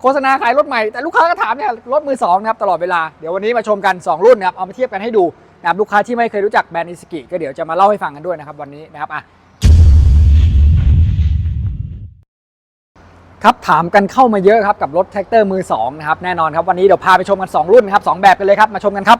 โฆษณาขายรถใหม่แต่ลูกค้าก็ถามเนี่ยรถมือสองนะครับตลอดเวลาเดี๋ยววันนี้มาชมกัน 2 รุ่นนะครับเอามาเทียบกันให้ดูนะครับลูกค้าที่ไม่เคยรู้จักแบรนด์อิสกิก็เดี๋ยวจะมาเล่าให้ฟังกันด้วยนะครับวันนี้นะครับอะครับถามกันเข้ามาเยอะครับกับรถแท็กเตอร์มือสองนะครับแน่นอนครับวันนี้เดี๋ยวพาไปชมกัน 2 รุ่นนะครับสองแบบกันเลยครับมาชมกันครับ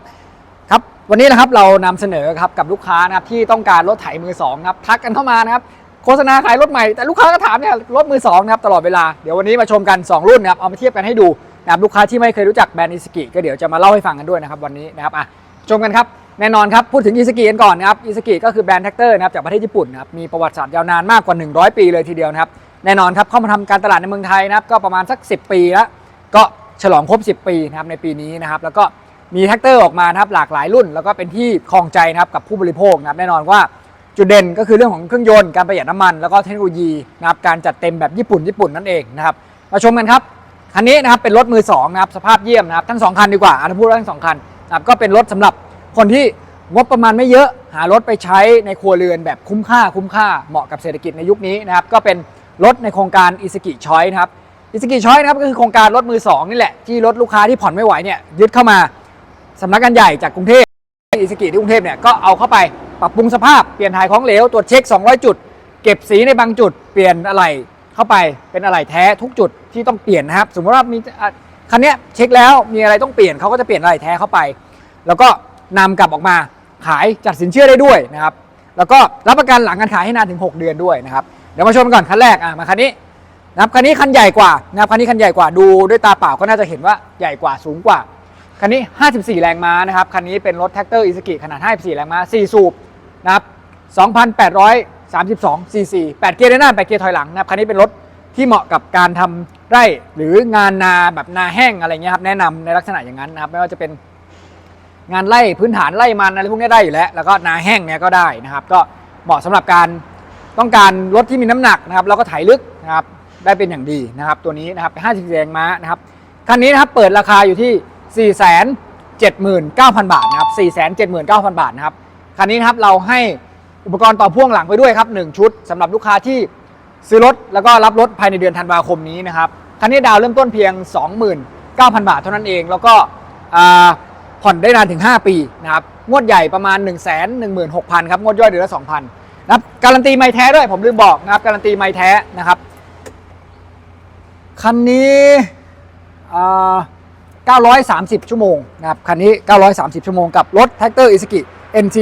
ครับวันนี้นะครับเรานำเสนอครับกับลูกค้านะครับที่ต้องการรถไถมือสองนะครับทักกันเข้ามานะครับ โฆษณาขายรถใหม่แต่ลูกค้าก็ถามเนี่ยรถมือสองนะครับตลอดเวลาเดี๋ยววันนี้มาชมกัน 2 รุ่นนะครับเอามาเทียบกันให้ดูนะครับลูกค้าที่ไม่เคยรู้จักแบรนด์อิสกิก็เดี๋ยวจะมาเล่าให้ฟังกันด้วยนะครับวันนี้นะครับอะชมกันครับแน่นอนครับพูดถึงอิสกิกันก่อนนะครับอิสกิก็คือแบรนด์แท็กเตอร์นะครับจากประเทศญี่ปุ่นนะครับมีประวัติศาสตร์ยาวนานมากกว่า 100 ปีเลยทีเดียวนะครับแน่นอนครับเข้ามาทำการตลาดในเมืองไทยนะครับก็ประมาณสัก 10 ปีแล้วก็ฉลองครบ 10 ปีนะครับในปีนี้นะครับแล้วก็มีแท็กเตอร์ออกมานะครับหลากหลายรุ่น แล้วก็เป็นที่คลองใจนะครับกับผู้บริโภคนะครับแน่นอนว่า จุดเด่นก็คือเรื่องของเครื่องยนต์การประหยัดน้ำมันแล้วก็เทคโนโลยีนะครับการจัดเต็มแบบญี่ปุ่นญี่ปุ่นนั่นเองนะครับมาชมกันครับคันนี้นะครับเป็นรถมือสองนะครับสภาพเยี่ยมนะครับทั้งสองคันดีกว่าอันพูดว่าทั้งสองคันนะครับก็เป็นรถสำหรับคนที่งบประมาณไม่เยอะ หารถไปใช้ในครัวเรือนแบบคุ้มค่าคุ้มค่าเหมาะกับเศรษฐกิจในยุคนี้นะครับก็เป็นรถในโครงการอิสกิชอยนะครับอิสกิชอยนะครับก็คือโครงการรถมือสองนี่แหละที่รถลูกค้าที่ผ่อนไม่ไหวเนี่ยยึดเข้ามาสำนักงานใหญ่จากกรุงเทพอิสกิที่กรุงเทพเนี่ยก็เอาเข้าไป ปรับปรุงสภาพเปลี่ยนถ่ายของเหลวตรวจเช็ค 200 จุด เก็บสีในบางจุด เปลี่ยนอะไหล่เข้าไปเป็นอะไหล่แท้ทุกจุดที่ต้องเปลี่ยนนะครับ สมมติว่ามีคันนี้เช็คแล้วมีอะไรต้องเปลี่ยนเขาก็จะเปลี่ยนอะไหล่แท้เข้าไป แล้วก็นำกลับออกมาขายจัดสินเชื่อได้ด้วยนะครับ แล้วก็รับประกันหลังการขายให้นานถึง 6 เดือนด้วยนะครับเดี๋ยวมาชมกันก่อนคันแรกอะมาคันนี้นะครับคันนี้คันใหญ่กว่านะครับคันนี้คันใหญ่กว่าดูด้วยตาเปล่าก็น่าจะเห็นว่าใหญ่กว่าสูงกว่าคันนี้ 54 แรงม้านะครับ คันนี้เป็นรถแท็กเตอร์อิสกิขนาด 54 แรงม้า 4 สูบ นะครับ 2,832ซีซี8เกียร์ด้านหน้า 8 เกียร์ถอยหลังนะครับ คันนี้เป็นรถที่เหมาะกับการทำไร่หรืองานนาแบบนาแห้งอะไรเงี้ยครับ แนะนำในลักษณะอย่างนั้นนะครับ ไม่ว่าจะเป็นงานไร่พื้นฐานไร่มันอะไรพวกนี้ได้อยู่แล้ว แล้วก็นาแห้งเนี่ยก็ได้นะครับ ก็เหมาะสำหรับการต้องการรถที่มีน้ำหนักนะครับ แล้วก็ไถลึกนะครับ ได้เป็นอย่างดีนะครับ ตัวนี้นะครับ54แรงม้านะครับ คันนี้นะครับเปิดราคาอยู่ที่ 479,000 บาทนะครับ 479,000 บาทนะครับ คันนี้นะครับเราให้อุปกรณ์ต่อพ่วงหลังไปด้วยครับ 1 ชุดสำหรับลูกค้าที่ซื้อรถแล้วก็รับรถภายในเดือนธันวาคมนี้นะครับคันนี้ดาวเริ่มต้นเพียง 29,000 บาทเท่านั้นเอง แล้วก็ผ่อนได้นานถึง 5 ปีนะครับงวดใหญ่ประมาณ 1 1 6 0 0 0ครับงวดย่อยเดือนละ2,000นะครับการันตีไม้แท้ด้วยผมลืมบอกนะครับการันตีไม้แท้นะครับคันนี้อ่า930 ชั่วโมงนะครับคันนี้ 930 ชั่วโมงกับรถแท็กเตอร์อิสกิ NT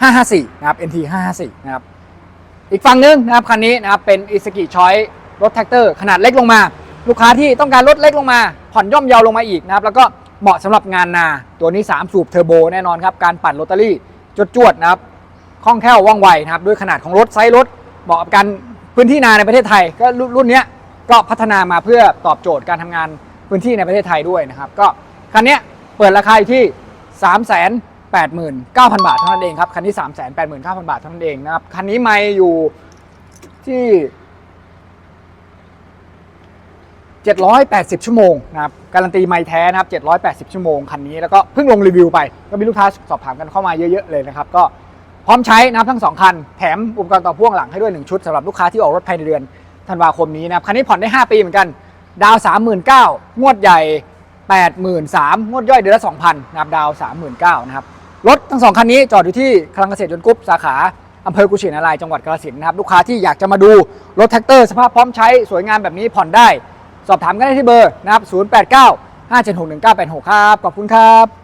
554 นะครับ NT 554 นะครับ อีกฝั่งหนึงนะครับคันนี้นะครับเป็นอิสกิชอยรถแท็กเตอร์ขนาดเล็กลงมา ลูกค้าที่ต้องการรถเล็กลงมา ผ่อนย่อมเยาวลงมาอีกนะครับ แล้วก็เหมาะสำหรับงานนาตัวนี้ 3 สูบเทอร์โบแน่นอนครับ การปั่นโรตารี่จดจวดนะครับคล่องแคล่วว่องไวนะครับ ด้วยขนาดของรถไซส์รถเหมาะกับการพื้นที่นาในประเทศไทย ก็รุ่นนี้ก็พัฒนามาเพื่อตอบโจทย์การทำงานพื้นที่ในประเทศไทยด้วยนะครับ ก็คันนี้เปิดราคาอยู่ที่ 3 8 9 0 0 0 บาทเท่านั้นเองครับ คันนี้ 3 8 9 0 0 0 บาทเท่านั้นเองนะครับ คันนี้ไม่อยู่ที่ 780 ชั่วโมงนะครับ การันตีไม่แท้นะครับ 780 ชั่วโมงคันนี้ แล้วก็เพิ่งลงรีวิวไป ก็มีลูกค้าสอบถามกันเข้ามาเยอะๆเลยนะครับ ก็พร้อมใช้นะครับทั้ง 2 คัน แถมอุปกรณ์ต่อพ่วงหลังให้ด้วย 1 ชุดสำหรับลูกค้าที่ออกรถภายในเดือนธันวาคมนี้นะครับ คันนี้ผ่อนได้ 5 ปีเหมือนกัน ดาว 39,000งวดใหญ่ 83,000งวดย่อยเดือนละ2,000นะครับ ดาว 39,000นะครับ รถทั้งสองคันนี้จอดอยู่ที่คลังเกษตรยนต์กรุ๊ปสาขาอำเภอกุชินารายจังหวัดกาฬสินธุ์นะครับลูกค้าที่อยากจะมาดูรถแท็กเตอร์สภาพพร้อมใช้สวยงามแบบนี้ผ่อนได้ สอบถามกันได้ที่เบอร์นะครับ 089 576 1986 ครับ ขอบคุณครับ